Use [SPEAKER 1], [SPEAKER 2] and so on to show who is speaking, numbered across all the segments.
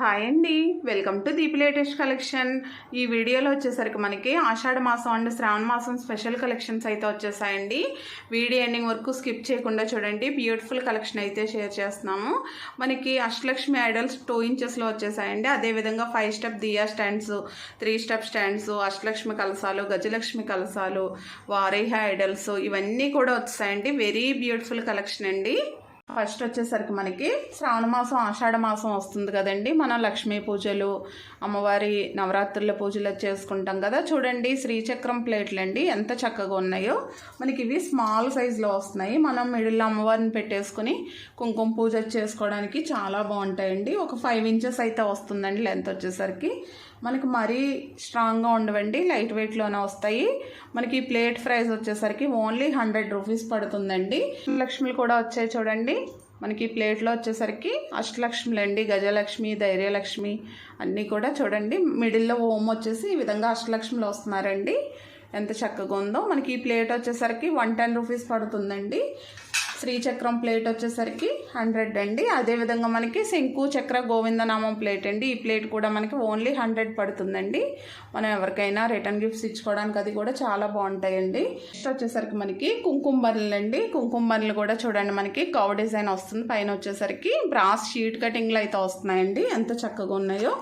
[SPEAKER 1] Hi అండి. Welcome to Deep latest collection. ఈ వీడియోలో వచ్చేసరికి మనకి ఆషాఢ మాసం అండ్ శ్రావణ మాసం స్పెషల్ కలెక్షన్స్ అయితే వచ్చేసాయండి. వీడియో ఎండింగ్ వరకు స్కిప్ చేయకుండా చూడండి. బ్యూటిఫుల్ కలెక్షన్ అయితే షేర్ చేస్తున్నాము. మనకి అష్టలక్ష్మి ఐడల్స్ టూ ఇంచెస్లో వచ్చేసాయండి. అదేవిధంగా five step diya stands three step stands Ashtalakshmi కలసాలు Gajalakshmi కలసాలు వారేహ ఐడల్స్ ఇవన్నీ కూడా వచ్చేసాయండి. వెరీ బ్యూటిఫుల్ కలెక్షన్ అండి. ఫస్ట్ వచ్చేసరికి మనకి శ్రావణ మాసం ఆషాఢ మాసం వస్తుంది కదండి. మనం లక్ష్మీ పూజలు అమ్మవారి నవరాత్రుల పూజలు చేసుకుంటాం కదా. చూడండి శ్రీచక్రం ప్లేట్లు అండి ఎంత చక్కగా ఉన్నాయో. మనకి ఇవి స్మాల్ సైజులో వస్తున్నాయి. మనం మిడిల్ అమ్మవారిని పెట్టేసుకుని కుంకుమ పూజ చేసుకోవడానికి చాలా బాగుంటాయండి. ఒక ఫైవ్ ఇంచెస్ అయితే వస్తుందండి లెంత్ వచ్చేసరికి. మనకి మరీ స్ట్రాంగ్గా ఉండవండి లైట్ వెయిట్లోనే వస్తాయి. మనకి ఈ ప్లేట్ ప్రైస్ వచ్చేసరికి ఓన్లీ హండ్రెడ్ రూపీస్ పడుతుందండి. లక్ష్మిలు కూడా వచ్చాయి చూడండి. మనకి ఈ ప్లేట్లో వచ్చేసరికి అష్టలక్ష్మిలు అండి గజలక్ష్మి ధైర్యలక్ష్మి అన్నీ కూడా చూడండి. మిడిల్లో ఓం వచ్చేసి ఈ విధంగా అష్టలక్ష్మిలు వస్తున్నారండి. ఎంత చక్కగా ఉందో. మనకి ఈ ప్లేట్ వచ్చేసరికి వన్ టెన్ రూపీస్ పడుతుందండి. శ్రీచక్రం ప్లేట్ వచ్చేసరికి హండ్రెడ్ అండి. అదేవిధంగా మనకి శంకు చక్ర గోవిందనామం ప్లేట్ అండి. ఈ ప్లేట్ కూడా మనకి ఓన్లీ హండ్రెడ్ పడుతుందండి. మనం ఎవరికైనా రిటర్న్ గిఫ్ట్స్ ఇచ్చుకోవడానికి అది కూడా చాలా బాగుంటాయండి. నెక్స్ట్ వచ్చేసరికి మనకి కుంకుమ బర్రెలు అండి. కుంకుమ బర్రెలు కూడా చూడండి మనకి కవ్ డిజైన్ వస్తుంది. పైన వచ్చేసరికి బ్రాస్ షీట్ కటింగ్లు అయితే వస్తున్నాయండి. ఎంత చక్కగా ఉన్నాయో.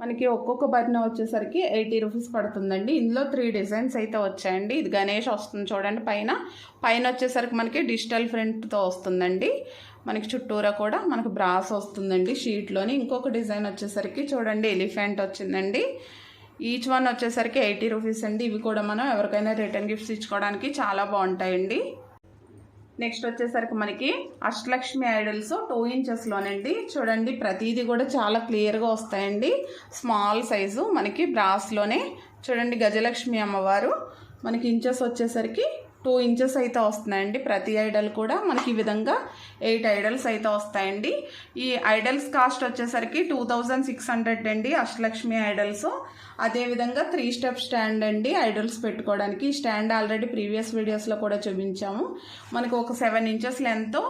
[SPEAKER 1] మనకి ఒక్కొక్క బర్న వచ్చేసరికి ఎయిటీ రూపీస్ పడుతుందండి. ఇందులో త్రీ డిజైన్స్ అయితే వచ్చాయండి. ఇది గణేష్ వస్తుంది చూడండి పైన. పైన వచ్చేసరికి మనకి డిజిటల్ ప్రింట్తో వస్తుందండి. మనకి చుట్టూరా కూడా మనకు బ్రాస్ వస్తుందండి షీట్లోని. ఇంకొక డిజైన్ వచ్చేసరికి చూడండి ఎలిఫెంట్ వచ్చిందండి. ఈచ్ వన్ వచ్చేసరికి ఎయిటీ రూపీస్ అండి. ఇవి కూడా మనం ఎవరికైనా రిటర్న్ గిఫ్ట్స్ ఇచ్చుకోవడానికి చాలా బాగుంటాయండి. నెక్స్ట్ వచ్చేసరికి మనకి అష్టలక్ష్మి ఐడల్స్ టూ ఇంచెస్లోనండి చూడండి ప్రతిదీ కూడా చాలా క్లియర్గా వస్తాయండి. స్మాల్ సైజు మనకి బ్రాస్లోనే చూడండి గజలక్ష్మి అమ్మవారు. మనకి ఇంచెస్ వచ్చేసరికి టూ ఇంచెస్ అయితే వస్తున్నాయండి. ప్రతి ఐడల్ కూడా మనకి ఈ విధంగా ఎయిట్ ఐడల్స్ అయితే వస్తాయండి. ఈ ఐడల్స్ కాస్ట్ వచ్చేసరికి టూ థౌజండ్ సిక్స్ హండ్రెడ్ అండి అష్టలక్ష్మి ఐడల్స్. అదేవిధంగా త్రీ స్టెప్ స్టాండ్ అండి ఐడల్స్ పెట్టుకోవడానికి. ఈ స్టాండ్ ఆల్రెడీ ప్రీవియస్ వీడియోస్లో కూడా చూపించాము. మనకు ఒక సెవెన్ ఇంచెస్ లెంత్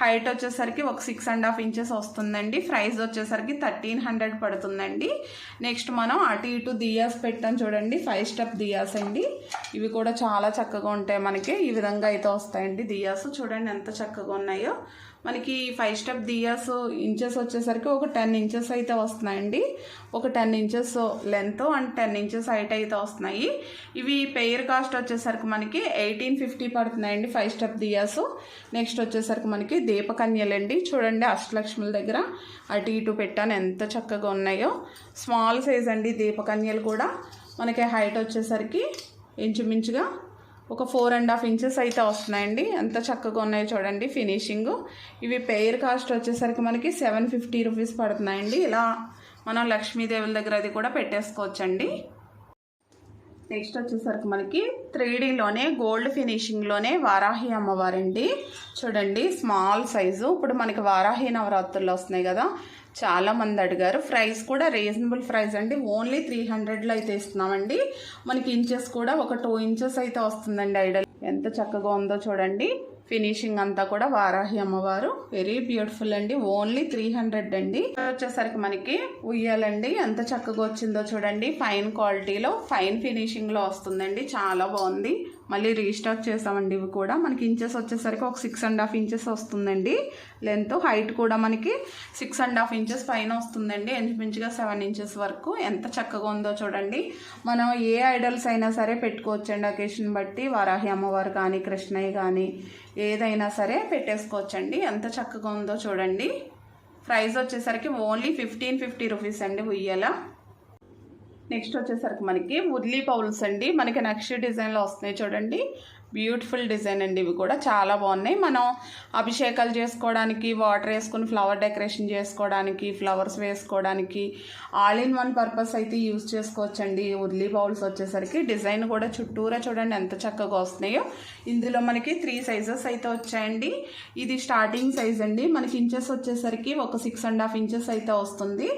[SPEAKER 1] హైట్ వచ్చేసరికి ఒక సిక్స్ అండ్ హాఫ్ ఇంచెస్ వస్తుందండి. ప్రైస్ వచ్చేసరికి థర్టీన్ హండ్రెడ్ పడుతుందండి. నెక్స్ట్ మనం అటు ఇటు దియాస్ పెట్టాం చూడండి. ఫైవ్ స్టెప్ దియాస్ అండి. ఇవి కూడా చాలా చక్కగా ఉంటాయి మనకి. మనకి ఈ విధంగా అయితే వస్తాయండి దియాస్. చూడండి ఎంత చక్కగా ఉన్నాయో. మనకి ఫైవ్ స్టెప్ దియాస్ ఇంచెస్ వచ్చేసరికి ఒక టెన్ ఇంచెస్ అయితే వస్తున్నాయండి. ఒక ten inches length and ten inches height అయితే వస్తున్నాయి. ఇవి పెయిర్ కాస్ట్ వచ్చేసరికి మనకి ఎయిటీన్ ఫిఫ్టీ పడుతున్నాయండి ఫైవ్ స్టెప్ దియాస్. నెక్స్ట్ వచ్చేసరికి మనకి దీపకన్యలండి. చూడండి అష్టలక్ష్ముల దగ్గర అటు ఇటు పెట్టాను ఎంత చక్కగా ఉన్నాయో. స్మాల్ సైజ్ అండి దీపకన్యలు కూడా. మనకి హైట్ వచ్చేసరికి ఇంచుమించుగా ఒక ఫోర్ అండ్ హాఫ్ ఇంచెస్ అయితే వస్తున్నాయండి. ఎంత చక్కగా ఉన్నాయో చూడండి ఫినిషింగ్. ఇవి పెయిర్ కాస్ట్ వచ్చేసరికి మనకి సెవెన్ ఫిఫ్టీ రూపీస్ పడుతున్నాయండి. ఇలా మనం లక్ష్మీదేవుల దగ్గర అది కూడా పెట్టేసుకోవచ్చండి. నెక్స్ట్ వచ్చేసరికి మనకి త్రీడీలోనే గోల్డ్ ఫినిషింగ్లోనే వారాహి అమ్మవారండి. చూడండి స్మాల్ సైజు. ఇప్పుడు మనకి వారాహి నవరాత్రులు వస్తున్నాయి కదా. చాలా మంది అడిగారు. ప్రైస్ కూడా రీజనబుల్ ప్రైస్ అండి. ఓన్లీ త్రీ హండ్రెడ్లో అయితే ఇస్తున్నామండి. మనకి ఇంచెస్ కూడా ఒక టూ ఇంచెస్ అయితే వస్తుందండి ఐడల్ ఎంత చక్కగా ఉందో చూడండి. ఫినిషింగ్ అంతా కూడా వారాహి అమ్మవారు. వెరీ బ్యూటిఫుల్ అండి. ఓన్లీ త్రీ హండ్రెడ్ అండి. వచ్చేసరికి మనకి ఉయ్యాలండి. ఎంత చక్కగా వచ్చిందో చూడండి. ఫైన్ క్వాలిటీలో ఫైన్ ఫినిషింగ్లో వస్తుందండి. చాలా బాగుంది. మళ్ళీ రీస్టాక్ చేసామండి ఇవి కూడా. మనకి ఇంచెస్ వచ్చేసరికి ఒక సిక్స్ అండ్ హాఫ్ ఇంచెస్ వస్తుందండి. లెంత్ హైట్ కూడా మనకి సిక్స్ అండ్ హాఫ్ ఇంచెస్ పైన వస్తుందండి. ఇంచుమించుగా సెవెన్ ఇంచెస్ వరకు. ఎంత చక్కగా ఉందో చూడండి. మనం ఏ ఐడల్స్ అయినా సరే పెట్టుకోవచ్చండి అకేషన్ బట్టి. వారాహి అమ్మవారు కానీ కృష్ణయ్య కానీ ఏదైనా సరే పెట్టేసుకోవచ్చండి. ఎంత చక్కగా ఉందో చూడండి. ప్రైస్ వచ్చేసరికి ఓన్లీ ఫిఫ్టీన్ ఫిఫ్టీ రూపీస్ అండి ఉయ్యాల. నెక్స్ట్ వచ్చేసరికి మనకి ఉర్లీ పౌల్స్ అండి. మనకి నెక్స్ట్ డిజైన్లో వస్తున్నాయి చూడండి. బ్యూటిఫుల్ డిజైన్ అండి ఇవి కూడా. చాలా బాగున్నాయి. మనం అభిషేకాలు చేసుకోవడానికి వాటర్ వేసుకుని ఫ్లవర్ డెకరేషన్ చేసుకోవడానికి ఫ్లవర్స్ వేసుకోవడానికి ఆల్ ఇన్ వన్ పర్పస్ అయితే యూజ్ చేసుకోవచ్చండి. ఉర్లీ బౌల్స్ వచ్చేసరికి డిజైన్ కూడా చుట్టూరా చూడండి ఎంత చక్కగా వస్తున్నాయో. ఇందులో మనకి త్రీ సైజెస్ అయితే వచ్చాయండి. ఇది స్టార్టింగ్ సైజ్ అండి. మనకి ఇంచెస్ వచ్చేసరికి ఒక సిక్స్ అండ్ హాఫ్ ఇంచెస్ అయితే వస్తుంది.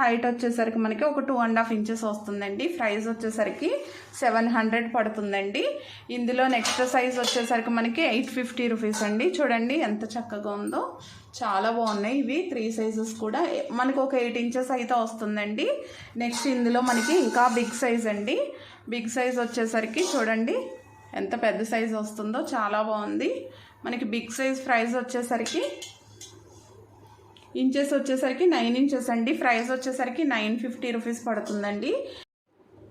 [SPEAKER 1] హైట్ వచ్చేసరికి మనకి ఒక టూ అండ్ హాఫ్ ఇంచెస్ వస్తుందండి. ప్రైస్ వచ్చేసరికి సెవెన్ హండ్రెడ్ పడుతుందండి. ఇందులో నెక్స్ట్ సైజ్ వచ్చేసరికి మనకి ఎయిట్ ఫిఫ్టీ రూపీస్ అండి. చూడండి ఎంత చక్కగా ఉందో. చాలా బాగున్నాయి ఇవి. త్రీ సైజెస్ కూడా. మనకు ఒక ఎయిట్ ఇంచెస్ అయితే వస్తుందండి. నెక్స్ట్ ఇందులో మనకి ఇంకా బిగ్ సైజ్ అండి. బిగ్ సైజ్ వచ్చేసరికి చూడండి ఎంత పెద్ద సైజ్ వస్తుందో. చాలా బాగుంది. మనకి బిగ్ సైజ్ ప్రైస్ వచ్చేసరికి ఇంచెస్ వచ్చేసరికి నైన్ ఇంచెస్ అండి. ప్రైస్ వచ్చేసరికి నైన్ ఫిఫ్టీ రూపీస్ పడుతుందండి.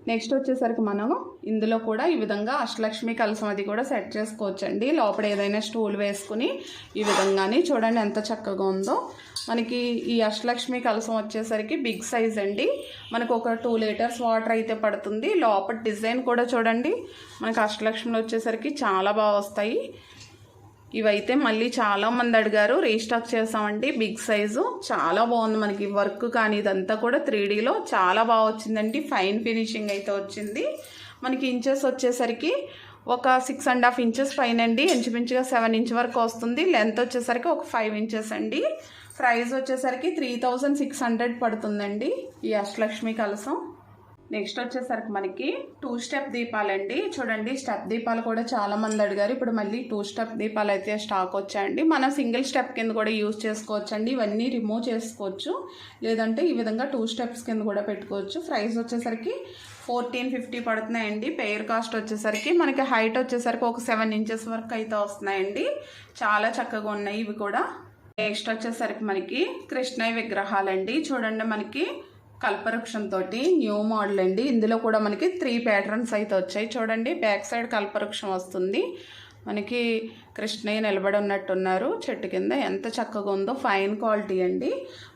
[SPEAKER 1] నెక్స్ట్ వచ్చేసరికి మనం ఇందులో కూడా ఈ విధంగా అష్టలక్ష్మి కలసం అది కూడా సెట్ చేసుకోవచ్చండి. లోపల ఏదైనా స్టూల్ వేసుకుని ఈ విధంగానే చూడండి ఎంత చక్కగా ఉందో. మనకి ఈ అష్టలక్ష్మి కలసం వచ్చేసరికి బిగ్ సైజ్ అండి. మనకు ఒక టూ లీటర్స్ వాటర్ అయితే పడుతుంది. లోపల డిజైన్ కూడా చూడండి. మనకి అష్టలక్ష్మిలో వచ్చేసరికి చాలా బాగా వస్తాయి. ఇవైతే మళ్ళీ చాలా మంది అడిగారు రీస్టాక్ చేసామండి బిగ్ సైజు. చాలా బాగుంది మనకి వర్క్ కానీ ఇదంతా కూడా త్రీ డీలో చాలా బాగా వచ్చిందండి. ఫైన్ ఫినిషింగ్ అయితే వచ్చింది. మనకి ఇంచెస్ వచ్చేసరికి ఒక సిక్స్ అండ్ హాఫ్ ఇంచెస్ పైన అండి. ఇంచుమించుగా సెవెన్ ఇంచ్ వరకు వస్తుంది. లెంత్ వచ్చేసరికి ఒక ఫైవ్ ఇంచెస్ అండి. ప్రైస్ వచ్చేసరికి త్రీ థౌజండ్ సిక్స్ హండ్రెడ్ పడుతుందండి. ఈ అష్టలక్ష్మి కలసం నెక్స్ట్ వచ్చేసరికి మనకి టూ స్టెప్ దీపాలండి. చూడండి స్టెప్ దీపాలు కూడా చాలా మంది అడిగారు. ఇప్పుడు మళ్ళీ టూ స్టెప్ దీపాలు అయితే స్టాక్ వచ్చాయండి. మనం సింగిల్ స్టెప్ కింద కూడా యూజ్ చేసుకోవచ్చు అండి ఇవన్నీ రిమూవ్ చేసుకోవచ్చు. లేదంటే ఈ విధంగా టూ స్టెప్స్ కింద కూడా పెట్టుకోవచ్చు. ప్రైస్ వచ్చేసరికి ఫోర్టీన్ ఫిఫ్టీ పడుతున్నాయండి. పెయిర్ కాస్ట్ వచ్చేసరికి మనకి హైట్ వచ్చేసరికి ఒక సెవెన్ ఇంచెస్ వరకు అయితే వస్తున్నాయండి. చాలా చక్కగా ఉన్నాయి ఇవి కూడా. నెక్స్ట్ వచ్చేసరికి మనకి కృష్ణయ్య విగ్రహాలండి. చూడండి మనకి కల్పవృక్షంతో న్యూ మోడల్ అండి. ఇందులో కూడా మనకి త్రీ ప్యాటర్న్స్ అయితే వచ్చాయి. చూడండి బ్యాక్ సైడ్ కల్పవృక్షం వస్తుంది. మనకి కృష్ణయ్య నిలబడి ఉన్నట్టున్నారు. చెట్టు కింద ఎంత చక్కగా ఉందో ఫైన్ క్వాలిటీ అండి.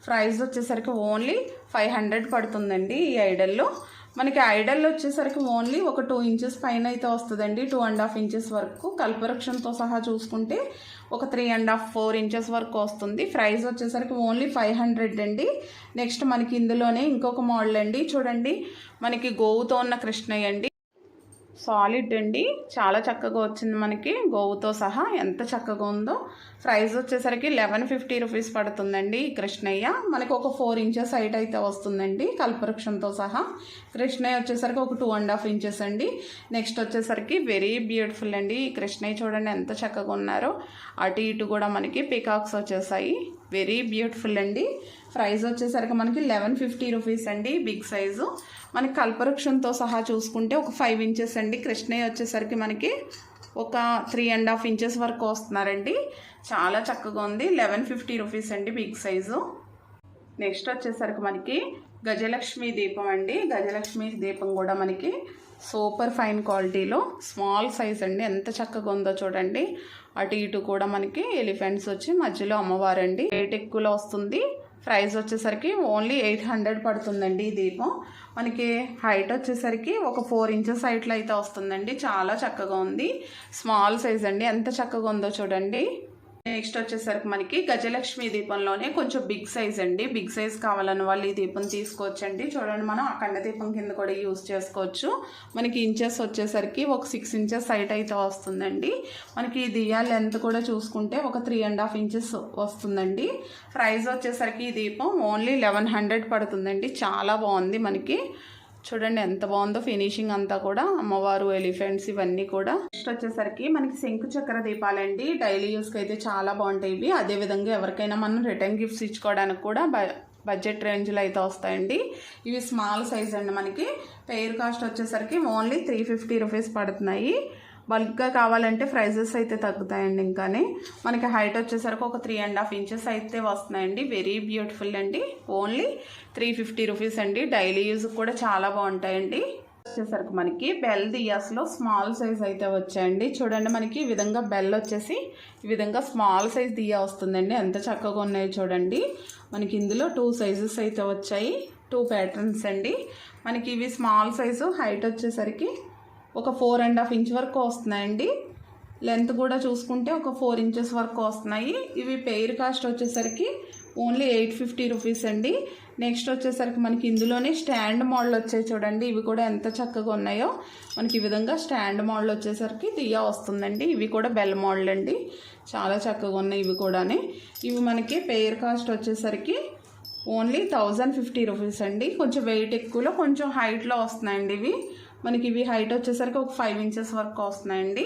[SPEAKER 1] ప్రైస్ వచ్చేసరికి ఓన్లీ ఫైవ్ హండ్రెడ్ పడుతుందండి ఈ ఐడల్లో మనకి ఐడల్ వచ్చేసరికి ఓన్లీ ఒక టూ ఇంచెస్ పైన అయితే వస్తుందండి. టూ అండ్ హాఫ్ ఇంచెస్ వరకు కల్పవృక్షంతో సహా చూసుకుంటే ఒక three and half four inches వరకు వస్తుంది. ప్రైస్ వచ్చేసరికి ఓన్లీ ఫైవ్ హండ్రెడ్ అండి. నెక్స్ట్ మనకి ఇందులోనే ఇంకొక మోడల్ అండి. చూడండి. మనకి గోవుతో ఉన్న కృష్ణయ్య అండి. సాలిడ్ అండి. చాలా చక్కగా వచ్చింది మనకి. గోవుతో సహా ఎంత చక్కగా ఉందో. ప్రైస్ వచ్చేసరికి లెవెన్ ఫిఫ్టీ రూపీస్ పడుతుందండి కృష్ణయ్య. మనకి ఒక ఫోర్ ఇంచెస్ హైట్ అయితే వస్తుందండి కల్పవృక్షంతో సహా. కృష్ణయ్య వచ్చేసరికి ఒక టూ అండ్ హాఫ్ ఇంచెస్ అండి. నెక్స్ట్ వచ్చేసరికి వెరీ బ్యూటిఫుల్ అండి. ఈ కృష్ణయ్య చూడండి ఎంత చక్కగా ఉన్నారో. అటు ఇటు కూడా మనకి పికాక్స్ వచ్చేసాయి. వెరీ బ్యూటిఫుల్ అండి. ప్రైస్ వచ్చేసరికి మనకి లెవెన్ ఫిఫ్టీ రూపీస్ అండి బిగ్ సైజు. మనకి కల్పవృక్షంతో సహా చూసుకుంటే ఒక ఫైవ్ ఇంచెస్ అండి. కృష్ణయ్య వచ్చేసరికి మనకి ఒక త్రీ అండ్ హాఫ్ ఇంచెస్ వరకు వస్తున్నారండి. చాలా చక్కగా ఉంది. లెవెన్ ఫిఫ్టీ రూపీస్ అండి బిగ్ సైజు. నెక్స్ట్ వచ్చేసరికి మనకి గజలక్ష్మి దీపం అండి. గజలక్ష్మి దీపం కూడా మనకి సూపర్ ఫైన్ క్వాలిటీలో స్మాల్ సైజ్ అండి. ఎంత చక్కగా ఉందో చూడండి. అటు ఇటు కూడా మనకి ఎలిఫెంట్స్ వచ్చి మధ్యలో అమ్మవారండి. రేట్ ఎక్కువలో వస్తుంది. ప్రైస్ వచ్చేసరికి ఓన్లీ ఎయిట్ హండ్రెడ్ పడుతుందండి ఈ దీపం. మనకి హైట్ వచ్చేసరికి ఒక ఫోర్ ఇంచెస్ హైట్లో అయితే వస్తుందండి. చాలా చక్కగా ఉంది. స్మాల్ సైజ్ అండి. ఎంత చక్కగా ఉందో చూడండి. నెక్స్ట్ వచ్చేసరికి మనకి గజలక్ష్మి దీపంలోనే కొంచెం బిగ్ సైజ్ అండి. బిగ్ సైజ్ కావాలని వాళ్ళు ఈ దీపం తీసుకోవచ్చండి. చూడండి మనం అఖండ దీపం కింద కూడా యూస్ చేసుకోవచ్చు. మనకి ఇంచెస్ వచ్చేసరికి ఒక సిక్స్ ఇంచెస్ హైట్ అయితే వస్తుందండి. మనకి ఈ దియా లెంత్ కూడా చూసుకుంటే ఒక త్రీ అండ్ హాఫ్ ఇంచెస్ వస్తుందండి. ప్రైస్ వచ్చేసరికి ఈ దీపం ఓన్లీ లెవెన్ హండ్రెడ్ పడుతుందండి. చాలా బాగుంది మనకి. చూడండి ఎంత బాగుందో ఫినిషింగ్ అంతా కూడా. అమ్మవారు ఎలిఫెంట్స్ ఇవన్నీ కూడా. నెక్స్ట్ వచ్చేసరికి మనకి శంకు చక్ర దీపాలండి. డైలీ యూస్కి అయితే చాలా బాగుంటాయి ఇవి. అదేవిధంగా ఎవరికైనా మనం రిటర్న్ గిఫ్ట్స్ ఇచ్చుకోవడానికి కూడా బడ్జెట్ రేంజ్లో అయితే వస్తాయండి. ఇవి స్మాల్ సైజ్ అండి మనకి. పెయిర్ కాస్ట్ వచ్చేసరికి ఓన్లీ త్రీ ఫిఫ్టీ రూపీస్ పడుతున్నాయి. బల్క్గా కావాలంటే ప్రైజెస్ అయితే తగ్గుతాయండి ఇంకానే. మనకి హైట్ వచ్చేసరికి ఒక త్రీ అండ్ హాఫ్ ఇంచెస్ అయితే వస్తున్నాయండి. వెరీ బ్యూటిఫుల్ అండి. ఓన్లీ త్రీ ఫిఫ్టీ రూపీస్ అండి. డైలీ యూజ్ కూడా చాలా బాగుంటాయండి. వచ్చేసరికి మనకి బెల్ దియాస్లో స్మాల్ సైజ్ అయితే వచ్చాయండి. చూడండి మనకి ఈ విధంగా బెల్ వచ్చేసి ఈ విధంగా స్మాల్ సైజ్ దియా వస్తుందండి. ఎంత చక్కగా ఉన్నాయో చూడండి. మనకి ఇందులో టూ సైజెస్ అయితే వచ్చాయి. టూ ప్యాటర్న్స్ అండి. మనకి ఇవి స్మాల్ సైజు హైట్ వచ్చేసరికి ఒక ఫోర్ అండ్ హాఫ్ ఇంచ్ వరకు వస్తున్నాయండి. లెంత్ కూడా చూసుకుంటే ఒక ఫోర్ ఇంచెస్ వరకు వస్తున్నాయి. ఇవి పెయిర్ కాస్ట్ వచ్చేసరికి ఓన్లీ ఎయిట్ ఫిఫ్టీ రూపీస్ అండి. నెక్స్ట్ వచ్చేసరికి మనకి ఇందులోనే స్టాండ్ మోడల్ వచ్చాయి చూడండి. ఇవి కూడా ఎంత చక్కగా ఉన్నాయో మనకి ఈ విధంగా స్టాండ్ మోడల్ వచ్చేసరికి తీయ వస్తుందండి. ఇవి కూడా బెల్ మోడల్ అండి. చాలా చక్కగా ఉన్నాయి ఇవి కూడానే. ఇవి మనకి పెయిర్ కాస్ట్ వచ్చేసరికి ఓన్లీ థౌజండ్ ఫిఫ్టీ రూపీస్ అండి. కొంచెం వెయిట్ ఎక్కువలో కొంచెం హైట్లో వస్తున్నాయండి ఇవి. మనకి ఇవి హైట్ వచ్చేసరికి ఒక ఫైవ్ ఇంచెస్ వరకు వస్తున్నాయండి.